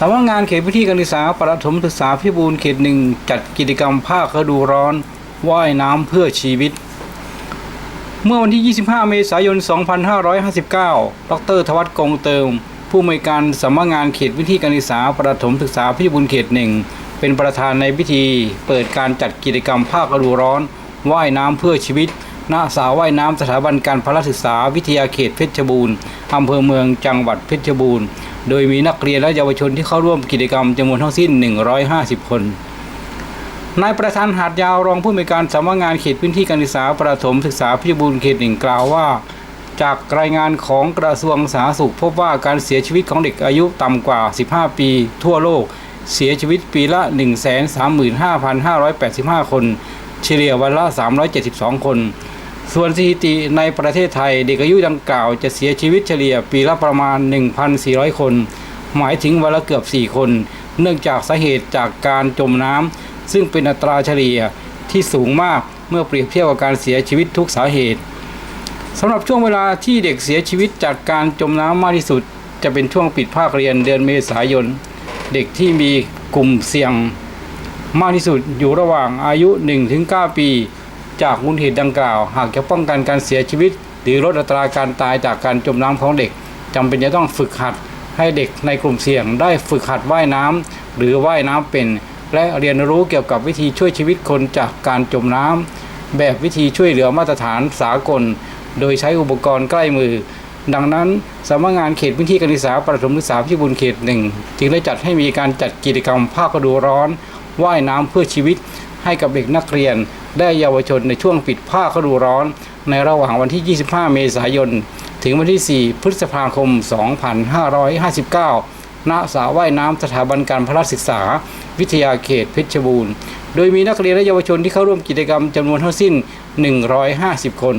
สำนักงานเขตพื้นที่การศึกษาประถมศึกษาพิบูลเขตหนึ่งจัดกิจกรรมภาคฤดูร้อน ว่ายน้ำเพื่อชีวิต เมื่อวันที่ 25 เมษายน 2559 ดรทวัฒน์กงเติม ผู้อำนวยการสำนักงานเขตพื้นที่การศึกษาประถมศึกษาพิบูลเขตหนึ่งเป็นประธานในพิธี เปิดการจัดกิจกรรมภาคฤดูร้อน ว่ายน้ำเพื่อชีวิต ณสระว่ายน้ำสถาบันการพละศึกษาวิทยาเขตเพชรบูรณ์อำเภอเมืองจังหวัดเพชรบูรณ์ โดยมีนักเรียนและเยาวชนที่เข้าร่วมกิจกรรมจำนวนทั้งสิ้น 150 คนนายประธานหาดยาวรองผู้อำนวยการสำนักงานเขตพื้นที่การศึกษาประถมศึกษาพิบูลเขตหนึ่งกล่าวว่า จากรายงานของกระทรวงสาธารณสุข พบว่าการเสียชีวิตของเด็กอายุต่ำกว่า 15 ปี ทั่วโลก เสียชีวิตปีละ 135,585 คน เฉลี่ยวันละ 372 คน ส่วนสถิติในประเทศไทยเด็กอายุดังกล่าวจะเสียชีวิตเฉลี่ยปีละประมาณ 1,400 คน หมายถึงวันละเกือบ 4 คน เนื่องจากสาเหตุจากการจมน้ำซึ่งเป็นอัตราเฉลี่ยที่สูงมากเมื่อเปรียบเทียบกับการเสียชีวิตทุกสาเหตุสำหรับช่วงเวลาที่เด็กเสียชีวิตจากการจมน้ำมากที่สุด จะเป็นช่วงปิดภาคเรียนเดือนเมษายน เด็กที่มีกลุ่มเสี่ยง มากที่สุดอยู่ระหว่างอายุ 1-9 ปี จากมูลเหตุดังกล่าว หากจะป้องกันการเสียชีวิต หรือลดอัตราการตายจากการจมน้ำของเด็กจำเป็นจะต้องฝึกหัดให้เด็กในกลุ่มเสี่ยงได้ฝึกหัดว่ายน้ำหรือว่ายน้ำเป็น และเรียนรู้เกี่ยวกับวิธีช่วยชีวิตคนจากการจมน้ำแบบวิธีช่วยเหลือมาตรฐานสากล โดยใช้อุปกรณ์ใกล้มือ ดังนั้นสำนักงานเขตพื้นที่การศึกษาประถมศึกษาพิบูลเขตหนึ่งจึงได้จัดให้มีการจัดกิจกรรมภาคฤดูร้อน ว่ายน้ำเพื่อชีวิตให้กับเด็กนักเรียน ได้เยาวชนในช่วงปิดภาคฤดูร้อน ในระหว่างวันที่ 25 เมษายน ถึงวันที่ 4 พฤษภาคม 2559 ณสระว่ายน้ำสถาบันการพละศึกษา วิทยาเขตเพชรบูรณ์ โดยมีนักเรียนและเยาวชนที่เข้าร่วมกิจกรรมจำนวนทั้งสิ้น 150 คน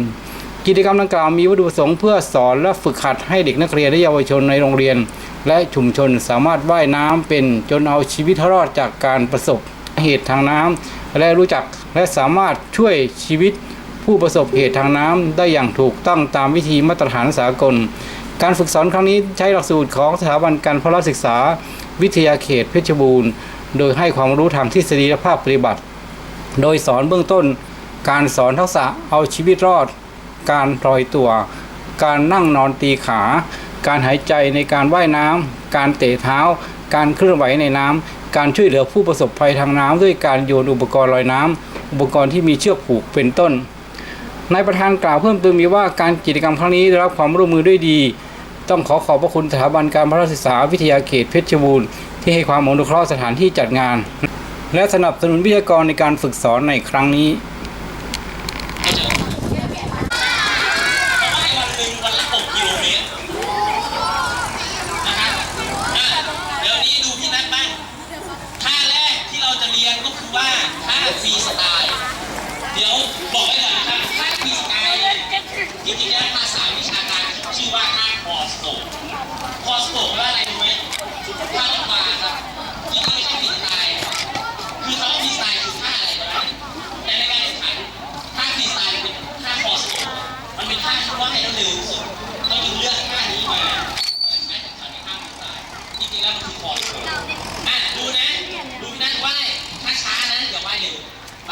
กิจกรรมดังกล่าวมีวัตถุประสงค์เพื่อสอนและฝึกหัดให้เด็กนักเรียนและเยาวชนในโรงเรียน และชุมชนสามารถว่ายน้ำเป็นจนเอาชีวิตรอดจากการประสบ เหตุทางน้ำและรู้จักและสามารถช่วยชีวิตผู้ประสบเหตุทางน้ำได้อย่างถูกต้องตามวิธีมาตรฐานสากล การฝึกสอนครั้งนี้ใช้หลักสูตรของสถาบันการพละศึกษา วิทยาเขตเพชรบูรณ์ โดยให้ความรู้ทางทฤษฎีและภาคปฏิบัติ โดยสอนเบื้องต้น การสอนทักษะเอาชีวิตรอด การลอยตัว การนั่งนอนตีขา การหายใจในการว่ายน้ำการเตะเท้า การเคลื่อนไหวในน้ำ การช่วยเหลือผู้ประสบภัยทางน้ำด้วยการโยนอุปกรณ์ลอยน้ำอุปกรณ์ที่มีเชือกผูกเป็นต้นนายประธานกล่าวเพิ่มเติมอีกว่าการกิจกรรมครั้งนี้ได้รับความร่วมมือด้วยดี ต้องขอขอบพระคุณสถาบันการพละศึกษาวิทยาเขตเพชรบูรณ์ที่ให้ความอนุเคราะห์สถานที่จัดงาน และสนับสนุนวิทยากรในการฝึกสอนในครั้งนี้หนึ่งวันละ6กิโลเมตรนะครับอะเดี๋ยวนี้ดูพี่นัทบ้างท่าแรกที่เราจะเรียนก็คือว่าท่า ฟรีสไตล์เดี๋ยวบอกไว้ก่อนนะครับท่าฟรีสไตล์จริงๆแล้วภาษาวิชาการชื่อว่าท่าคอสโตคอสโตกว่าอะไรรู้ไหมท่าลำบากครับจริงๆไม่ใช่ฟรีสไตล์คือเขาฟรีสไตล์คือท่าอะไรนะแต่ในการแข่งขันท่าฟรีสไตล์เป็นท่าคอสโตมันเป็นท่าที่ว่ายแล้วเร็วที่สุดเขาจึงเลือกท่านี้มาใช้แข่งขันในท่าฟรีสไตล์จริงๆแล้วมันคือคอสโตอะดูนะดูนั่นะอย่าว่า ยเร็วไป